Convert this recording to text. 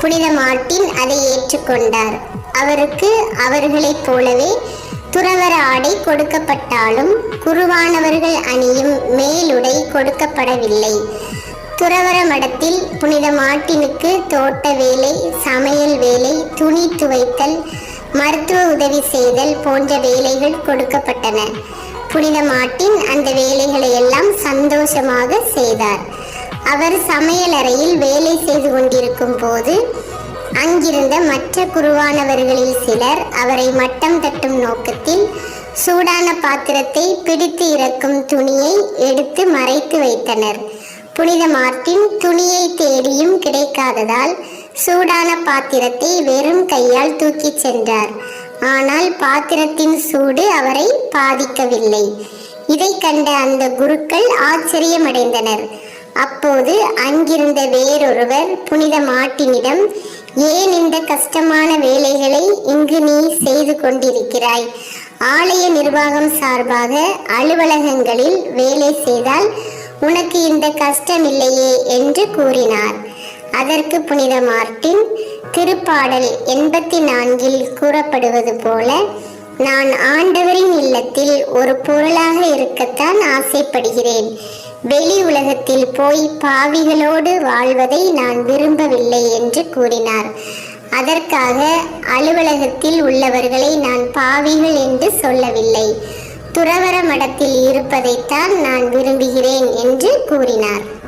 புனித மார்ட்டின் அதை ஏற்றுக்கொண்டார். அவருக்கு அவர்களைப் போலவே துறவர ஆடை கொடுக்கப்பட்டாலும் குருவானவர்கள் அணியும் மேலுடை கொடுக்கப்படவில்லை. துறவர மடத்தில் புனித மார்ட்டினுக்கு தோட்ட வேலை சமையல் வேலை துணி துவைத்தல் மருத்துவ உதவி செய்தல் போன்ற வேலைகள் கொடுக்கப்பட்டன. புனித மார்ட்டின் அந்த வேலைகளை எல்லாம் சந்தோஷமாக செய்தார். அவர் சமையலறையில் வேலை செய்து கொண்டிருக்கும் போது அங்கிருந்த மற்ற குருவானவர்களில் சிலர் அவரை மட்டம் தட்டும் நோக்கத்தில் சூடான பாத்திரத்தை பிடித்து இறக்கும் துணியை எடுத்து மறைத்து வைத்தனர். புனித மார்ட்டின் துணியை தேடியும் கிடைக்காததால் சூடான பாத்திரத்தை வெறும் கையால் தூக்கிச் சென்றார். ஆனால் பாத்திரத்தின் சூடு அவரை பாதிக்கவில்லை. இதை கண்ட அந்த குருக்கள் ஆச்சரியமடைந்தனர். அப்போது அங்கிருந்த வேறொருவர் புனித மாட்டினிடம் ஏன் இந்த கஷ்டமான வேலைகளை இங்கு நீ செய்து கொண்டிருக்கிறாய்? ஆலய நிர்வாகம் சார்பாக அலுவலகங்களில் வேலை செய்தால் உனக்கு இந்த கஷ்டம் இல்லையே என்று கூறினார். அதற்கு புனித மார்ட்டின் திருப்பாடல் எண்பத்தி நான்கில் கூறப்படுவது போல நான் ஆண்டவரின் இல்லத்தில் ஒரு பொருளாக இருக்கத்தான் ஆசைப்படுகிறேன். வெளி உலகத்தில் போய் பாவிகளோடு வாழ்வதை நான் விரும்பவில்லை என்று கூறினார். அதற்காக அலுவலகத்தில் உள்ளவர்களை நான் பாவிகள் என்று சொல்லவில்லை. துறவர மடத்தில் இருப்பதைத்தான் நான் விரும்புகிறேன் என்று கூறினார்.